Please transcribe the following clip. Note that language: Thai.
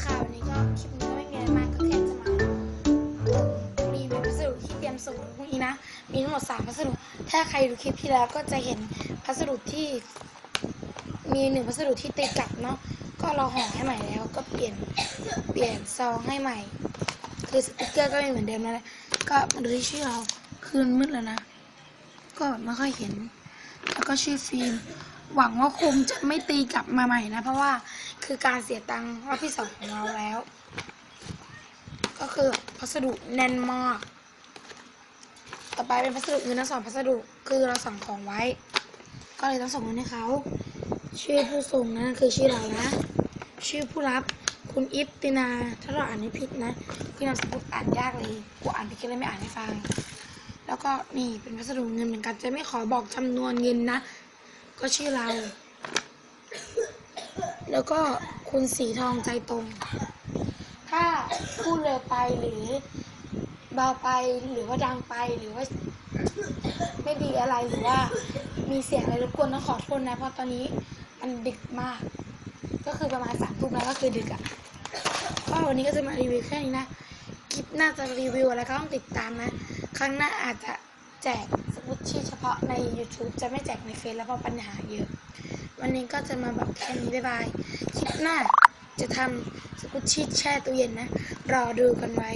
ค่ะวันนี้ก็คลิปนี้ก็ไม่มีอะไรมากก็แค่จะมารีวัสดุที่เตรียมส่งพรุ่งนี้นะ มีทั้งหมดสามพัสดุ ถ้าใครดูคลิปที่แล้วก็จะเห็นพัสดุที่ มีหนึ่งพัสดุที่ติดกลับเนาะ ก็เราห่อให้ใหม่แล้ว ก็เปลี่ยนเปลี่ยนซองให้ใหม่ คือสติ๊กเกอร์ก็ไม่เหมือนเดิมแล้วนะก็มาดูที่ชื่อเราคืนมืดแล้วนะ ก็ไม่ค่อยเห็น แล้วก็ชื่อฟิล์มหวังว่าคงจะไม่ตีกลับมาใหม่นะ เพราะว่า คือการเสียตังค์รอบที่สองของเราแล้ว ก็คือพัสดุแน่นมาก ต่อไปเป็นพัสดุเงินทั้งสองพัสดุคือเราสั่งของไว้ ก็เลยต้องส่งเงินให้เขา ชื่อผู้ส่งนะคือชื่อเรานะ ชื่อผู้รับคุณอิฟตินา ถ้าเราอ่านไม่ผิดนะคือนามสกุลอ่านยากเลยกูอ่านผิดก็เลยไม่อ่านให้ฟัง แล้วก็นี่เป็นพัสดุเงินเหมือนกันจะไม่ขอบอกจำนวนเงินนะ ก็ชื่อเรา แล้วก็คุณสีทองใจตรง ถ้าพูดเร็วไปหรือเบาไปหรือว่าดังไปหรือว่า ไม่ดีอะไรหรือว่ามีเสียงอะไรรบกวนต้องขอโทษนะ เพราะตอนนี้มันดึกมาก ก็คือประมาณสามทุ่มแล้วก็คือดึกอะ่ะก็วันนี้ก็จะมารีวิวแค่นี้นะคลิปหน้าจะรีวิวอะไรก็ต้องติดตามนะ ครั้งหน้าอาจจะแจก สกุตชี่เฉพาะใน YouTube จะไม่แจกในเฟซแล้วเพราะปัญหาเยอะ วันนี้ก็จะมาแบบแค่นี้บ๊ายบายคลิปหน้าจะทำสกุชชี่แช่ตู้เย็นนะ รอดูกันไว้